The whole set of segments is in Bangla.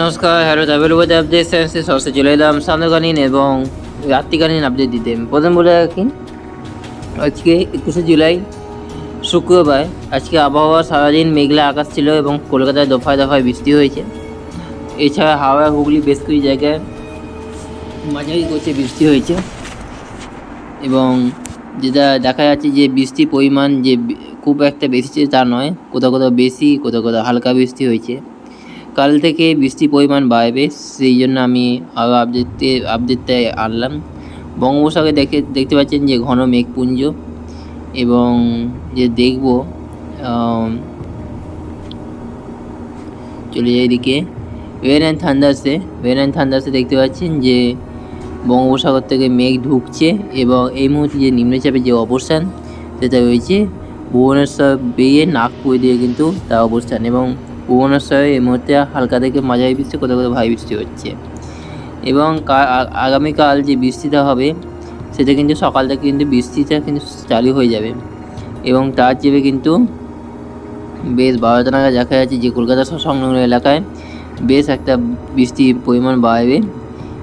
নমস্কার হ্যালো ট্রাভেল উইথ আপডেট সায়েন্সে সরষে চলে এলাম। সামনেকালীন এবং রাত্রিকালীন আপডেট দিতে। প্রথম বলে রাখি, আজকে একুশে জুলাই, শুক্রবার। আজকে আবহাওয়া সারাদিন মেঘলা আকাশ ছিল এবং কলকাতায় দফায় দফায় বৃষ্টি হয়েছে। এছাড়া হাওড়া, হুগলি বেশ কিছু জায়গায় মাঝারি করছে বৃষ্টি হয়েছে। এবং যেটা দেখা যাচ্ছে যে বৃষ্টির পরিমাণ যে খুব একটা বেশি তা নয়, কোথাও কোথাও বেশি, কোথাও কোথাও হালকা বৃষ্টি হয়েছে। কাল থেকে বৃষ্টির পরিমাণ বাড়বে, সেই জন্য আমি আরও আপডেটে আপডেটটা আনলাম। বঙ্গোপসাগরে দেখে, দেখতে পাচ্ছেন যে ঘন মেঘপুঞ্জ এবং যে দেখব চলে যাই এদিকে। ওয়েন অ্যান্ড থান্ডার্সে ওয়েন অ্যান্ড থান্ডার্সে দেখতে পাচ্ছেন যে বঙ্গোপসাগর থেকে মেঘ ঢুকছে এবং এই মুহূর্তে যে নিম্নচাপের যে অবস্থান, সেটা রয়েছে। ভুবনেশ্বর বেয়ে নাগপুর দিয়ে কিন্তু তার অবস্থান এবং ভুবনেশ্বরে এই মুহূর্তে হালকা থেকে মাঝারি বৃষ্টি, কোথাও কোথাও ভারী বৃষ্টি হচ্ছে। এবং আগামীকাল যে বৃষ্টিটা হবে, সেটা কিন্তু সকাল থেকে কিন্তু বৃষ্টিটা কিন্তু চালু হয়ে যাবে। এবং তার চেপে কিন্তু বেশ বারোটা নাগাদ দেখা যাচ্ছে যে কলকাতা সংলগ্ন এলাকায় বেশ একটা বৃষ্টির পরিমাণ বাড়বে।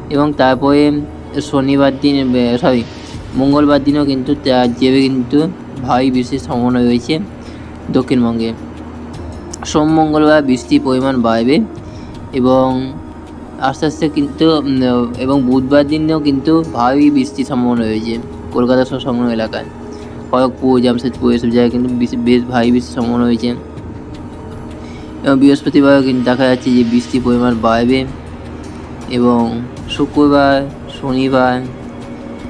এবং তারপরে শনিবার দিন সরি মঙ্গলবার দিনও কিন্তু তার চেপে কিন্তু ভারী বৃষ্টির সম্ভাবনা রয়েছে দক্ষিণবঙ্গে। সোম মঙ্গলবার বৃষ্টির পরিমাণ বাড়বে এবং আস্তে আস্তে কিন্তু এবং বুধবার দিনেও কিন্তু ভারী বৃষ্টির সম্ভাবনা রয়েছে কলকাতা সহ সংলগ্ন এলাকায়। খড়গপুর, জামশেদপুর এসব জায়গায় কিন্তু বেশ- ভারী বৃষ্টির সম্ভাবনা রয়েছে। এবং বৃহস্পতিবারও কিন্তু দেখা যাচ্ছে যে বৃষ্টির পরিমাণ বাড়বে এবং শুক্রবার, শনিবার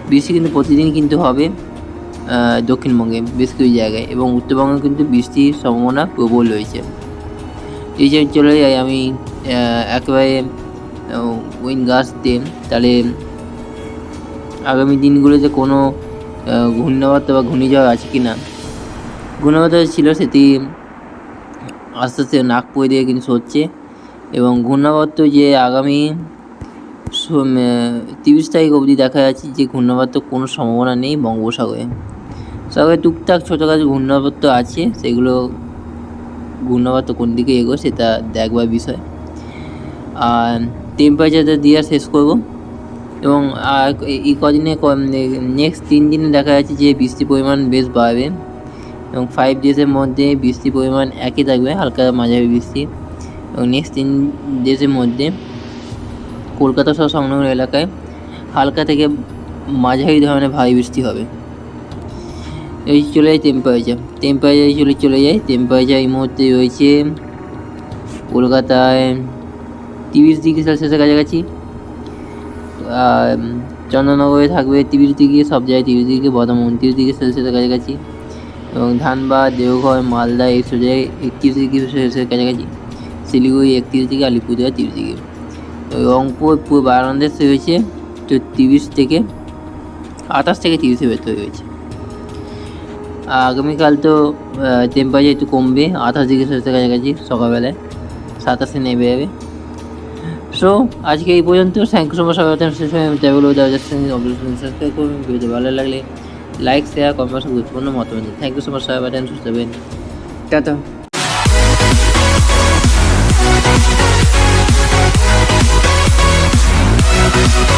বৃষ্টি কিন্তু প্রতিদিন কিন্তু হবে দক্ষিণবঙ্গে বেশ কিছু জায়গায় এবং উত্তরবঙ্গে কিন্তু বৃষ্টির সম্ভাবনা প্রবল রয়েছে। এই যে চলে যাই আমি একেবারে উইন গাছ দিন তাহলে আগামী দিনগুলোতে কোনো ঘূর্ণাবর্ত বা ঘূর্ণিঝড় আছে কি না ঘূর্ণাবর্ত ছিল সেটি আস্তে আস্তে নাগপুর দিয়ে কিন্তু সরছে। এবং ঘূর্ণাবর্ত যে আগামী তিরিশ তারিখ অবধি দেখা যাচ্ছে যে ঘূর্ণাবর্ত কোনো সম্ভাবনা নেই বঙ্গোপসাগরে। সাগরে টুকটাক ছোটো ছোটোখাটো ঘূর্ণাবর্ত আছে, সেগুলো ঘূর্ণাবর্ত কোন দিকে এগো সেটা দেখবার বিষয়। আর টেম্পারেচারটা দিয়ে শেষ করব। এবং আর এই কদিনে নেক্সট তিন দিনে দেখা যাচ্ছে যে বৃষ্টির পরিমাণ বেশ বাড়বে। এবং ফাইভ ডেজের মধ্যে বৃষ্টির পরিমাণ একই থাকবে, হালকা মাঝারি বৃষ্টি। এবং নেক্সট তিন ডেজের মধ্যে কলকাতা সহ সংলগ্ন এলাকায় হালকা থেকে মাঝারি ধরনের ভারী বৃষ্টি হবে। এই চলে যায় টেম্পারেচার টেম্পারেচার চলে চলে যায় টেম্পারেচার এই মুহূর্তে রয়েছে কলকাতায় তিরিশ ডিগ্রি সেলসিয়াসের কাছাকাছি। আর চন্দ্রনগরে থাকবে তিরিশ ডিগ্রি, সব জায়গায় তিরিশ ডিগ্রি, বর্ধমান উনত্রিশ ডিগ্রি সেলসিয়াসের কাছাকাছি। এবং ধানবাদ, দেওঘর, মালদা এইসব জায়গায় একত্রিশ ডিগ্রি সেলসিয়াসের কাছাকাছি। শিলিগুড়ি একত্রিশ ডিগ্রি, আলিপুরদুয়ার তিরিশ ডিগ্রি। রংপুর, পুরো বারান্দেশ রয়েছে তো তিরিশ থেকে আঠাশ থেকে তিরিশের ভেতরে রয়েছে। আগামীকাল তো টেম্পারেচার একটু কমবে আঠাশ ডিগ্রি সেলসিয়াসের কাছাকাছি সকালবেলায় সাতাশে নেমে যাবে সো আজকে এই পর্যন্ত থ্যাংক ইউ সো মাচ সবাই হয়ে ট্রাভেল সাবস্ক্রাইব করবেন ভিডিও ভালো লাগলে লাইক শেয়ার কমেন্ট গুরুত্বপূর্ণ মতামত থ্যাংক ইউ সো মাচ সবাই টাটা